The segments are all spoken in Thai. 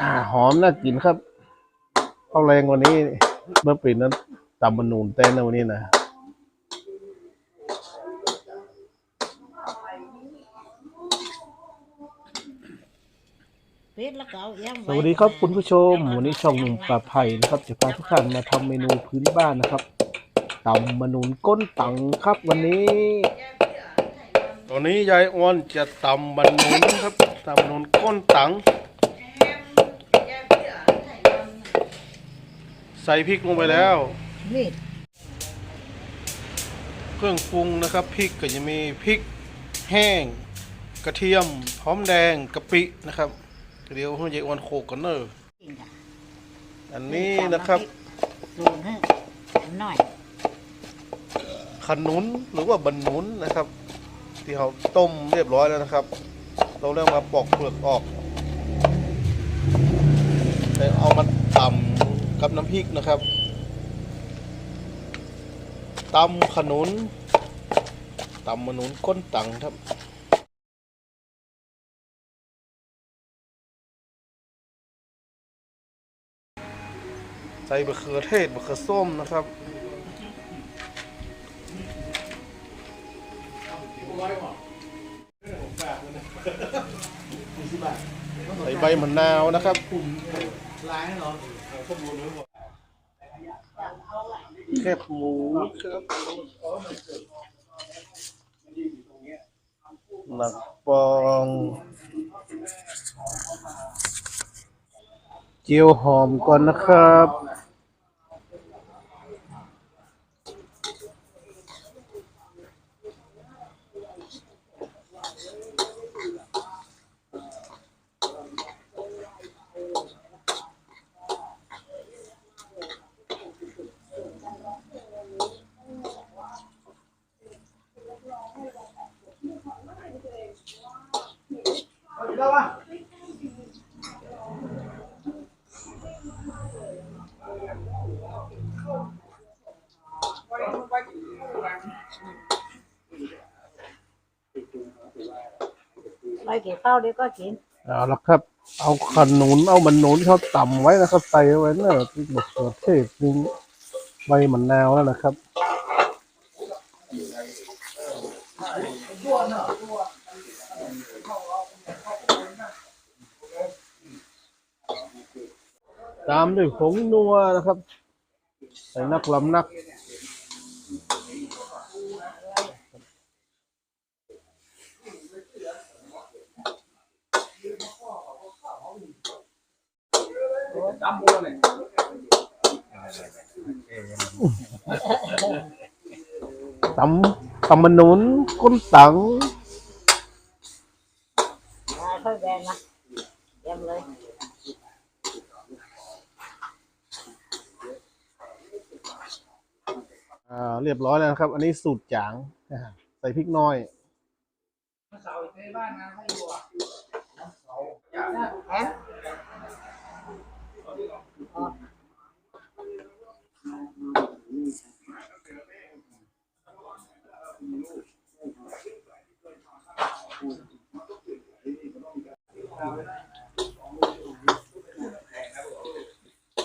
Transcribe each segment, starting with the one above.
อ่าหอมน่ากินครับข้าวแรงวันนี้ เมื่อปีนั้นตำมันนูนเต้นนะวันนี้นะเพชรแล้วก็เอาเอี้ยมสวัสดีครับคุณผู้ชม วันนี้ช่องหนุ่มป่าไผ่นะครับ จะพาทุกท่านมาทำเมนูพื้นบ้านนะครับตำมันนูนก้นตังครับวันนี้ตอนนี้ยายอ้วนจะตำมันนูนครับตำมันนูนก้นตัง ใส่พริกลงไปแล้ว นี่เครื่องปรุงนะครับพริกก็จะมีพริกแห้ง กระเทียมหอมแดงกะปินะครับ เดี๋ยวให้ยายอ้วนโขกกันเนอะจริงจ้ะอันนี้นะครับสูงให้หน่อยขนุนหรือว่าบรรนุนนะครับ ที่เขาต้มเรียบร้อยแล้วนะครับ เราเริ่มมาปอกเปลือกออกแล้วเอามาตำ กับน้ำพริกนะครับตำขนุนตำมะนุนก้นตังครับใส่บะเขือเทศบะเขือส้มนะครับใส่ใบมะนาวนะครับ ลายแน่นอนมูลเแคบหมูครับหนักปองเจียวหอมก่อนนะครับ ไปกี่เป้าเดี๋ยวก็กินเอาละครับ เอาขนุนเอามันนุนที่เขาต่ำไว้นะครับใส่ไว้เนอะที่บะเขือเทศนี่ใบมะนาวแล้วนะครับต ตามด้วยผงนัวนะครับ ใส่นักลำนัก tầm tầm mình muốn con งนุนก้นตัง มาค่อยแบนนะเยี่ยมเลย อ่า เรียบร้อยแล้วครับ อันนี้สูตรจางนะฮะใส่พริกน้อยแอน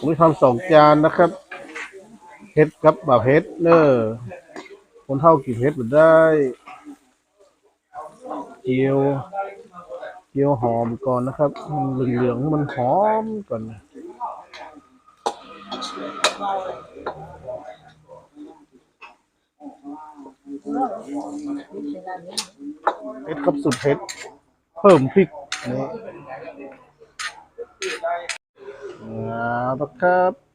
ผมทำสองจานนะครับ เฮ็ดกับแบบเฮ็ดเนอคนเท่ากินเฮ็ดมาได้เจียวเจียวหอมก่อนนะครับมันเหลืองๆมันหอมก่อนเฮ็ดกับสุดเฮ็ดเพิ่มพริกนี่อ่าตะครับ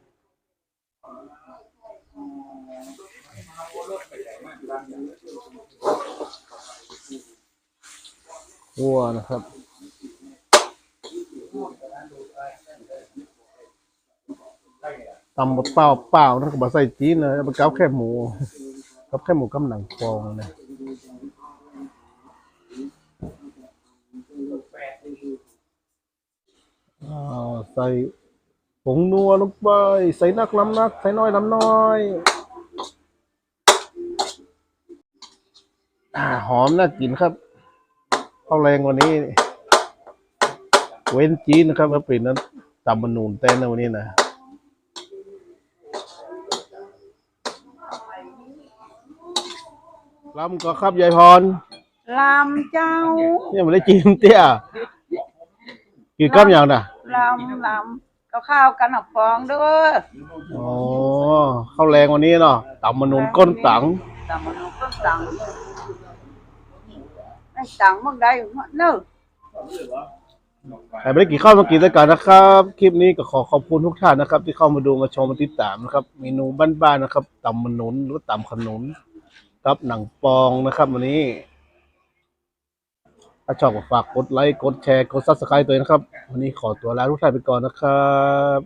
วัวนะครับ ตำบะเปล่าเปล่านะกับบะใส่จีนเลยเอาไปเกาแค่หมูกับแค่หมูกับหนังฟองนะใส่ผงนัวลงไป ใส่นักลำนัก ใส่น้อยลำน้อยอหอมน่ากินครับ ข้าวแรงวันนี้ เว้นจีนนะครับเมื่อปีนั้นตำมะนูนเต้นนะวันนี้นะลำก็ครับยายพรลำเจ้า เนี่ยมันได้จีนเตี้ยกี่ก้ามอย่างน่ะลำลำก็ข้าวกันหอบฟองด้วยอ๋อข้าวแรงวันนี้เนาะตำมะนูนก้นตังแต่มันก็ตัง ไอ้ตังมันได้หมดเนอะใครไม่ได้กี่ข้าวมากินด้วยกันนะครับ คลิปนี้ก็ขอขอบคุณทุกท่านนะครับ ที่เข้ามาดูมาชมมาติดตามนะครับ เมนูบ้านๆนะครับตำมะนุนหรือตำขนุนครับหนังปองนะครับ วันนี้ ถ้าชอบก็ฝากกดไลค์กดแชร์กดซับสไครต์ตัวเองนะครับ วันนี้ขอตัวลาทุกท่านไปก่อนนะครับ